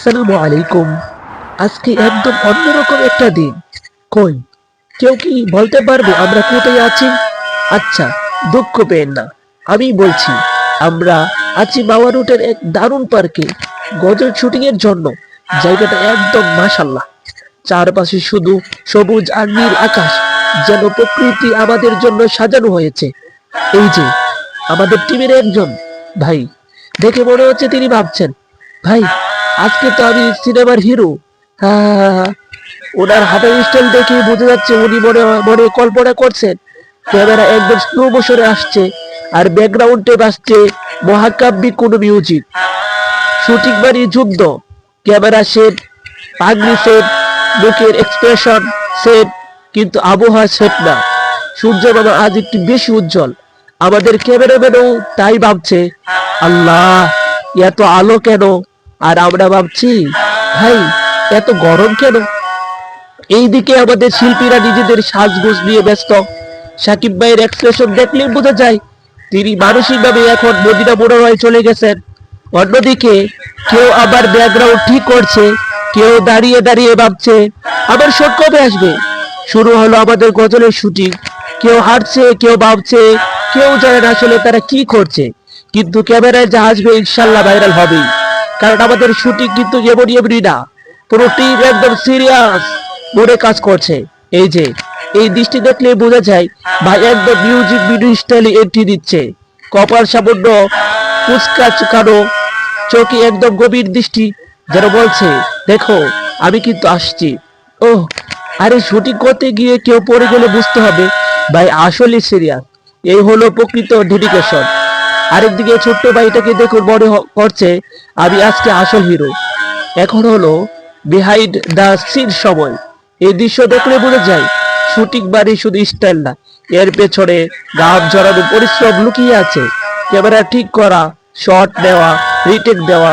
আসসালামু আলাইকুম। আজকে একদম অন্যরকম একটা দিন। কই? কেউ কি বলতে পারবে আমরা কোথায় আছি? আচ্ছা দুঃখ পেন না। আমি বলছি, আমরা আছি মাওয়া রুটের এক দারুণ পার্কে। গজল শুটিং এর জন্য। জায়গাটা একদম মাশাল্লাহ চারপাশে শুধু সবুজ আর নীল আকাশ, যেন প্রকৃতি আমাদের জন্য সাজানো হয়েছে। এই যে, আমাদের টিমের একজন। ভাই, দেখে মনে হচ্ছে তিনি ভাবছেন, ভাই আজকে তো আমি সিনেমার হিরো। হ্যাঁ ওনার হাতের স্টাইল দেখে বোঝা যাচ্ছে উনি মনে মনে কল্পনা করছেন ক্যামেরা একদম স্লো মোশনে আসছে আর ব্যাকগ্রাউন্ডে বাজছে মহাকাব্যিক কোনো মিউজিক শুটিং মানে যুদ্ধ, ক্যামেরা সেট পাগড়ি সেট মুখের এক্সপ্রেশন সেট কিন্তু আবহাওয়া সেট না। সূর্য বাবা আজ একটু বেশি উজ্জ্বল। আমাদের ক্যামেরাম্যানও তাই ভাবছে, আল্লাহ, এত আলো কেন? আর আমরা ভাবছি, ভাই, এত গরম কেন? এইদিকে আমাদের শিল্পীরা নিজেদের সাজগোজ নিয়ে ব্যস্ত। সাকিব ভাইয়ের এক্সপ্রেশন দেখলে বোঝা যায়, তিনি মানসিকভাবে এখন মদিনা মোড়ায় চলে গেছেন। অন্যদিকে, কেউ আবার ব্যাকগ্রাউন্ড ঠিক করছে, কেউ দাঁড়িয়ে দাঁড়িয়ে ভাবছে, আবার শট কবে আসবে? শুরু হলো আমাদের গজলের শুটিং। কেউ হাঁটছে, কেউ ভাবছে, কেউ জানে না আসলে তারা কি করছে। কিন্তু ক্যামেরায় যা আসবে ইনশাল্লাহ ভাইরাল হবেই। কারণ আমাদের শুটিং কিন্তু এমনই এমনি না। পুরো টিম একদম সিরিয়াস মনে কাজ করছে। এই যে, এই দৃষ্টি দেখলে বোঝা যায়, ভাই একদম মিউজিক ভিডিও স্টাইলে এন্ট্রি দিচ্ছে। কপাল সামান্য কুচকা চুকানো, চোখে একদম গভীর দৃষ্টি যেন বলছে, দেখো, আমি কিন্তু আসছি। ও আরে শুটিং করতে গিয়ে কেউ পড়ে গেলে বুঝতে হবে, ভাই আসলে সিরিয়াস এই হলো প্রকৃত ডেডিকেশন আরেকদিকে ছোট্ট ভাইটাকে দেখুন বড় করছে, আমি আজকে আসল হিরো। এখন হলো বিহাইন্ড দা সিন সময়। এই দৃশ্য দেখলে বোঝা যায়, শুটিং বাড়ি শুধু স্টাইল না, এর পেছনে গাম জড়ানো পরিশ্রম লুকিয়ে আছে। ক্যামেরা ঠিক করা শট দেওয়া রিটেক দেওয়া